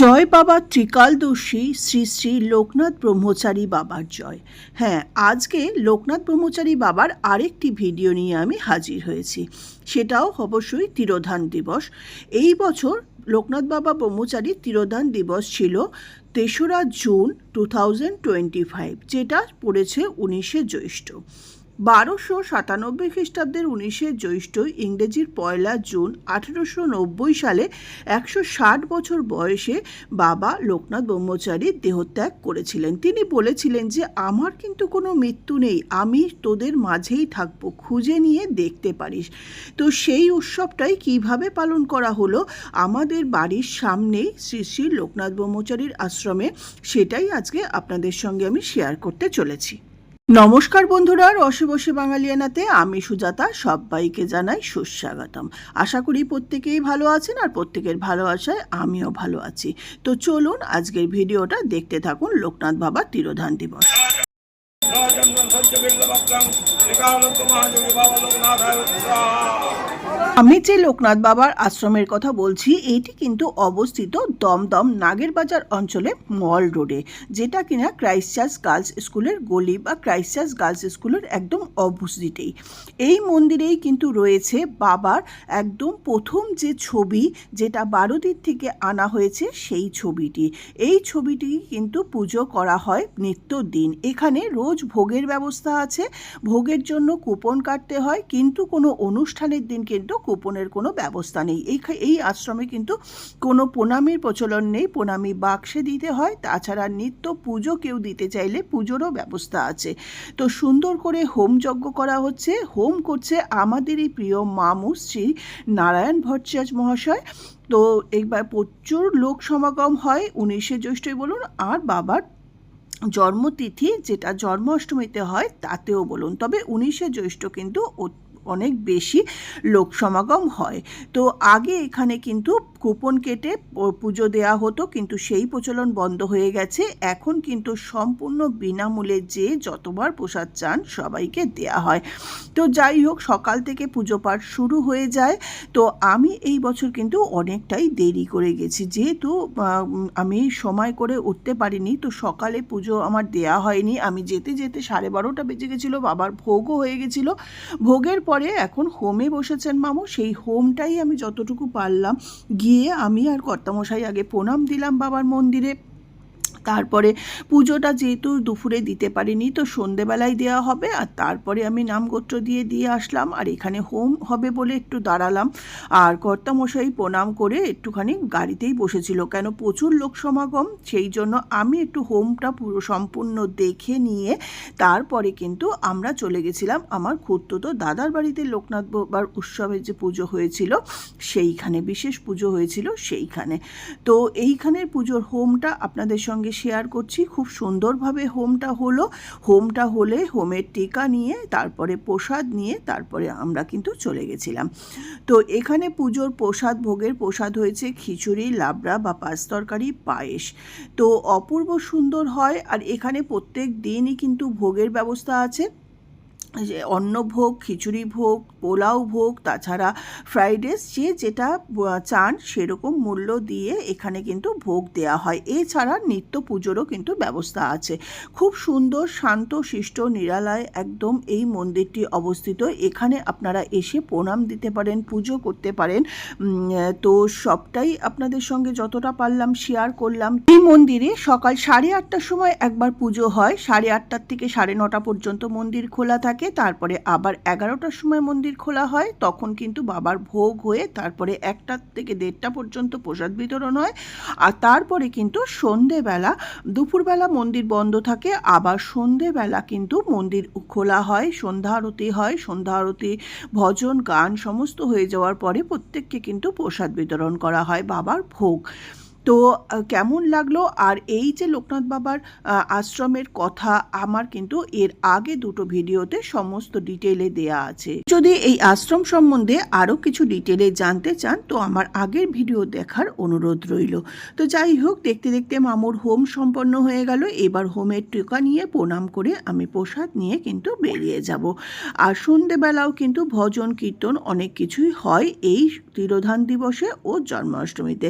জয় বাবা ত্রিকালদর্শী শ্রী শ্রী লোকনাথ ব্রহ্মচারী বাবার জয়। হ্যাঁ আজকে লোকনাথ ব্রহ্মচারী বাবার আরেকটি ভিডিও নিয়ে আমি হাজির হয়েছি। সেটাও অবশ্যই তিরোধান দিবস। এই বছর লোকনাথ বাবা ব্রহ্মচারী তিরোধান দিবস ছিল তেসরা June two thousand twenty five, যেটা পড়েছে উনিশে জ্যৈষ্ঠ। বারোশো সাতানব্বই খ্রিস্টাব্দের উনিশে জ্যৈষ্ঠ ইংরেজির পয়লা জুন আঠেরোশো নব্বই সালে একশো ষাট বছর বয়সে বাবা লোকনাথ ব্রহ্মচারী দেহত্যাগ করেছিলেন। তিনি বলেছিলেন যে, আমার কিন্তু কোনো মৃত্যু নেই, আমি তোদের মাঝেই থাকব, খুঁজে নিয়ে দেখতে পারিস। তো সেই উৎসবটাই কীভাবে পালন করা হলো, আমাদের বাড়ির সামনেই শ্রী শ্রী লোকনাথ ব্রহ্মচারীর আশ্রমে, সেটাই আজকে আপনাদের সঙ্গে আমি শেয়ার করতে চলেছি। নমস্কার বন্ধুরা রসে বসে বাঙালিয়ানাতে আমি সুজাতা, সবাইকে জানাই সুস্বাগতম। আশা করি প্রত্যেকেই ভালো আছেন আর প্রত্যেকের ভালো আশায় আমিও ভালো আছি। তো চলুন আজকের ভিডিওটা দেখতে থাকুন লোকনাথ বাবা তিরোধান দিবস। আমি যে লোকনাথ বাবার আশ্রমের কথা বলছি এটি কিন্তু অবস্থিত দমদম নাগেরবাজার অঞ্চলে মল রোডে, যেটা কিনা ক্রাইস্টচার্চ গার্লস স্কুলের গলি বা ক্রাইস্টচার্চ গার্লস স্কুলের একদম অপোজিটেই। এই মন্দিরেই কিন্তু রয়েছে বাবার একদম প্রথম যে ছবি, যেটা বারোদির থেকে আনা হয়েছে সেই ছবিটি। এই ছবিটি কিন্তু পুজো করা হয় নিত্য দিন। এখানে রোজ ভোগের ব্যবস্থা আছে, ভোগের জন্য কুপন কাটতে হয়, কিন্তু কোনো অনুষ্ঠানের দিন কিন্তু কুপনের কোনো ব্যবস্থা নেই। এই এই আশ্রমে কিন্তু কোনো প্রণামীর প্রচলন নেই। প্রণামী বাক্সে দিতে হয়, তাছাড়া নিত্য পুজো কেউ দিতে চাইলে পুজোরও ব্যবস্থা আছে। তো সুন্দর করে হোম যজ্ঞ করা হচ্ছে। হোম করছে আমাদেরই প্রিয় মামু শ্রী নারায়ণ ভট্টাচার্য মহাশয়। তো এইবার প্রচুর লোক সমাগম হয়, উনিশে জ্যৈষ্ঠই বলুন, আর বাবার জন্মতিথি যেটা জন্মাষ্টমীতে হয়, তাতেও বলুন। তবে উনিশে জ্যৈষ্ঠ কিন্তু অনেক বেশি লোক সমাগম হয়। তো আগে এখানে কিন্তু কুপন কেটে পুজো দেওয়া হতো, কিন্তু সেই প্রচলন বন্ধ হয়ে গেছে। এখন কিন্তু সম্পূর্ণ বিনামূল্যে যে যতবার প্রসাদ চান সবাইকে দেয়া হয়। তো যাই হোক, সকাল থেকে পুজো পাঠ শুরু হয়ে যায়। তো আমি এই বছর কিন্তু অনেকটাই দেরি করে গেছি। যেহেতু আমি সময় করে উঠতে পারিনি, তো সকালে পুজো আমার দেয়া হয়নি। আমি যেতে যেতে সাড়ে বারোটা বেজে গেছিল, বাবার ভোগও হয়ে গেছিল। ভোগের পরে এখন হোমে বসেছেন মামু, সেই হোমটাই আমি যতটুকু পারলাম। গিয়ে আমি আর কর্তামশাই আগে প্রণাম দিলাম বাবার মন্দিরে। তারপরে পুজোটা যেহেতু দুপুরে দিতে পারিনি, তো সন্ধেবেলায় দেওয়া হবে আর তারপরে আমি নামগোত্র দিয়ে দিয়ে আসলাম আর এখানে হোম হবে বলে একটু দাঁড়ালাম। আর কর্তামশাই প্রণাম করে একটুখানি গাড়িতেই বসেছিল, কেন প্রচুর লোক সমাগম, সেই জন্য আমি একটু হোমটা পুরো সম্পূর্ণ দেখে নিয়ে তারপরে কিন্তু আমরা চলে গেছিলাম আমার খুঁড়তুতো দাদার বাড়িতে লোকনাথ বাবার উৎসবের যে পুজো হয়েছিল, সেইখানে বিশেষ পুজো হয়েছিল সেইখানে। তো এইখানের পুজোর হোমটা আপনাদের সঙ্গে শেয়ার করছি। খুব সুন্দরভাবে হোমটা হলো। হোমটা হলে হোমের টিকা নিয়ে, তারপরে প্রসাদ নিয়ে, তারপরে আমরা কিন্তু চলে গেছিলাম। তো এখানে পুজোর প্রসাদ, ভোগের প্রসাদ হয়েছে খিচুড়ি, লাবড়া বা পাঁচ তরকারি, পায়েস। তো অপূর্ব সুন্দর হয়। আর এখানে প্রত্যেক দিনই কিন্তু ভোগের ব্যবস্থা আছে। অন্নভোগ খিচুড়ি ভোগ, পোলাও ভোগ, তাছাড়া ফ্রাইড রাইস যে যেটা চান সেরকম মূল্য দিয়ে এখানে কিন্তু ভোগ দেওয়া হয়। এছাড়া নিত্য পুজোরও কিন্তু ব্যবস্থা আছে। খুব সুন্দর, শান্ত, শিষ্ট, নিরালয় একদম এই মন্দিরটি অবস্থিত। এখানে আপনারা এসে প্রণাম দিতে পারেন, পুজো করতে পারেন। তো সবটাই আপনাদের সঙ্গে যতটা পারলাম শেয়ার করলাম। এই মন্দিরে সকাল সাড়ে আটটার সময় একবার পুজো হয়। সাড়ে আটটার থেকে সাড়ে নটা পর্যন্ত মন্দির খোলা থাকে। তারপরে আবার এগারোটার সময় মন্দির খোলা হয়, তখন কিন্তু বাবার ভোগ হয়ে তারপরে একটা থেকে দেড়টা পর্যন্ত প্রসাদ বিতরণ হয়। আর তারপরে কিন্তু সন্ধেবেলা, দুপুরবেলা মন্দির বন্ধ থাকে, আবার সন্ধেবেলা কিন্তু মন্দির খোলা হয়, সন্ধ্যা আরতি হয়, সন্ধ্যা আরতি, ভজন, গান সমস্ত হয়ে যাওয়ার পরে প্রত্যেককে কিন্তু প্রসাদ বিতরণ করা হয় বাবার ভোগ। তো কেমন লাগল? আর এই যে লোকনাথ বাবার আশ্রমের কথা আমার কিন্তু এর আগে দুটো ভিডিওতে সমস্ত ডিটেলে দেয়া আছে। যদি এই আশ্রম সম্বন্ধে আরও কিছু ডিটেলে জানতে চান, তো আমার আগের ভিডিও দেখার অনুরোধ রইল। তো যাই হোক, দেখতে দেখতে মামুর হোম সম্পন্ন হয়ে গেল। এবার হোমের টিকা নিয়ে প্রণাম করে আমি প্রসাদ নিয়ে কিন্তু বেরিয়ে যাব। আর সন্ধেবেলাও কিন্তু ভজন, কীর্তন অনেক কিছুই হয় এই তিরোধান দিবসে ও জন্মাষ্টমীতে।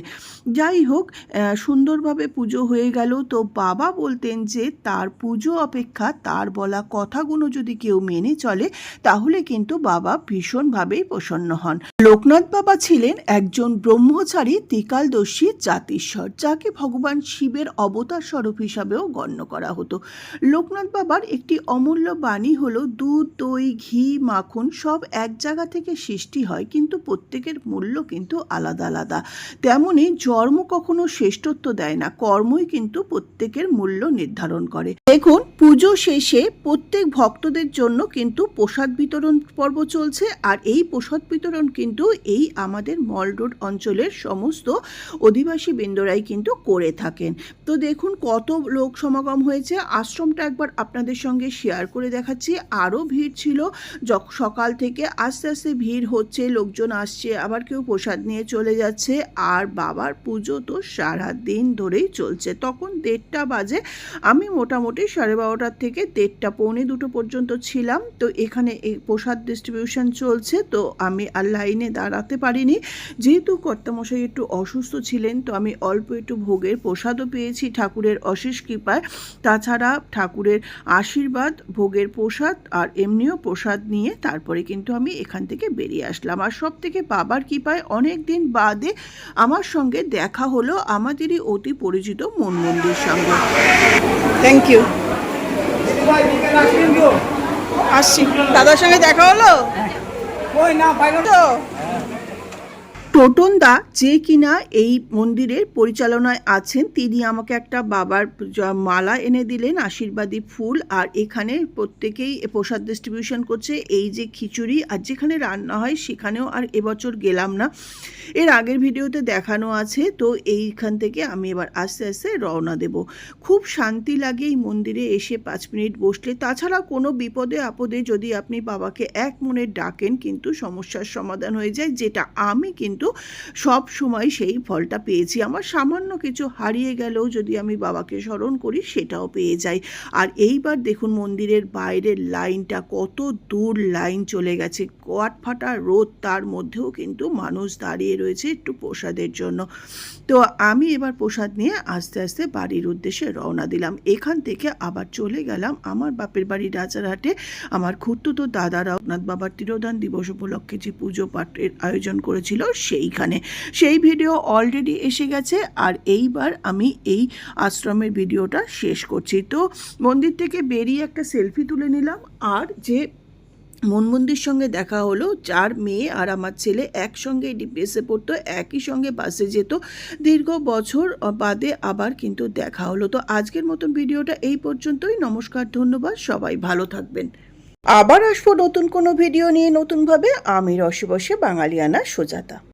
যাই হোক আহ, সুন্দরভাবে পুজো হয়ে গেল। তো বাবা বলতেন যে তার পুজো অপেক্ষা তার বলা কথাগুলো যদি কেউ মেনে চলে তাহলে কিন্তু বাবা ভীষণভাবেই প্রসন্ন হন। লোকনাথ বাবা ছিলেন একজন ব্রহ্মচারী ত্রিকালদর্শী জাতিস্বর যাকে ভগবান শিবের অবতার স্বরূপ হিসাবেও গণ্য করা হতো। লোকনাথ বাবার একটি অমূল্য বাণী হলো দুধ দই ঘি মাখন সব এক জায়গা থেকে সৃষ্টি হয় কিন্তু প্রত্যেকের মূল্য কিন্তু আলাদা আলাদা। তেমনি জন্ম কখনো শ্রেষ্ঠত্ব দেয় না। কর্মই কিন্তু প্রত্যেকের মূল্য নির্ধারণ করে। দেখুন, পুজো শেষে প্রত্যেক ভক্তদের জন্য কিন্তু প্রসাদ বিতরণ পর্ব চলছে। আর এই প্রসাদ বিতরণ কিন্তু এই আমাদের মল রোড অঞ্চলের সমস্ত অধিবাসী বৃন্দরাই কিন্তু করে থাকেন। তো দেখুন, কত লোক সমাগম হয়েছে। আশ্রমটা একবার আপনাদের সঙ্গে শেয়ার করে দেখাচ্ছি। আরও ভিড় ছিল। সকাল থেকে আস্তে আস্তে ভিড় হচ্ছে, লোকজন আসছে, আবার কেউ প্রসাদ নিয়ে চলে যাচ্ছে। আর বাবার পুজো তো সারা দিন ধরেই চলছে। তখন দেড়টা বাজে। আমি মোটামুটি সাড়ে বারোটার থেকে দেড়টা, পৌনে দুটো পর্যন্ত ছিলাম। তো এখানে এই প্রসাদ ডিস্ট্রিবিউশন চলছে, তো আমি আর লাইনে দাঁড়াতে পারিনি। যেহেতু কর্তামশাই একটু অসুস্থ ছিলেন, তো আমি অল্প একটু ভোগের প্রসাদও পেয়েছি ঠাকুরের অশেষ কৃপায়। তাছাড়া ঠাকুরের আশীর্বাদ, ভোগের প্রসাদ আর এমনিও প্রসাদ নিয়ে তারপরে কিন্তু আমি এখান থেকে বেরিয়ে আসলাম। আর সব থেকে বাবার কৃপায় অনেক দিন বাদে আমার সঙ্গে দেখা হলো আমাদেরই অতি পরিচিত মন মন্দির সঙ্গে। থ্যাংক ইউ আসছি। দাদার সঙ্গে দেখা হলো? ওই না পাইল তো টোটনদা যে কিনা এই মন্দিরের পরিচালনায় আছেন, তিনি আমাকে একটা বাবার মালা এনে দিলেন, আশীর্বাদী ফুল, আর এখানে প্রত্যেকেই প্রসাদ ডিস্ট্রিবিউশন করছে। এই যে খিচুড়ি, আর যেখানে রান্না হয় সেখানেও আর এবছর গেলাম না। এর আগের ভিডিওতে দেখানো আছে, তো এইখান থেকে আমি এবার আস্তে আস্তে রওনা দেব। খুব শান্তি লাগে এই মন্দিরে এসে পাঁচ মিনিট বসলে। তাছাড়া কোনো বিপদে আপদে যদি আপনি বাবাকে এক মনে ডাকেন, কিন্তু সমস্যার সমাধান হয়ে যায়, যেটা আমি কিন্তু সব সময় সেই ফলটা পেয়েছি। আমার সামান্য কিছু হারিয়ে গেলেও যদি আমি বাবাকে স্মরণ করি, সেটাও পেয়ে যাই। আর এইবার দেখুন মন্দিরের বাইরের লাইনটা, কত দূর লাইন চলে গেছে। কোয়াট ফাটা রোদ, তার মধ্যেও কিন্তু মানুষ দাঁড়িয়ে রয়েছে একটু প্রসাদের জন্য। তো আমি এবার প্রসাদ নিয়ে আস্তে আস্তে বাড়ির উদ্দেশ্যে রওনা দিলাম। এখান থেকে আবার চলে গেলাম আমার বাপের বাড়ি রাজারহাটে। আমার খুঁড়তুতো দাদা রঘুনাথ বাবার তিরোধান দিবস উপলক্ষে যে পুজো পাঠের আয়োজন করেছিল সেইখানে সেই ভিডিও অলরেডি এসে গেছে আর এইবার আমি এই আশ্রমের ভিডিওটা শেষ করছি। তো মন্দির থেকে বেরিয়ে একটা সেলফি তুলে নিলাম আর যে মনমন্দির সঙ্গে দেখা হলো, যার মেয়ে আর আমার ছেলে একসঙ্গে ডিপিএসে পড়তো, একই সঙ্গে বাসে যেত। দীর্ঘ বছর বাদে আবার কিন্তু দেখা হলো। তো আজকের মতন ভিডিওটা এই পর্যন্তই। নমস্কার, ধন্যবাদ। সবাই ভালো থাকবেন। আবার আসব নতুন কোনো ভিডিও নিয়ে নতুনভাবে। আমি রসে বসে বাঙালিয়ানা সোজাতা।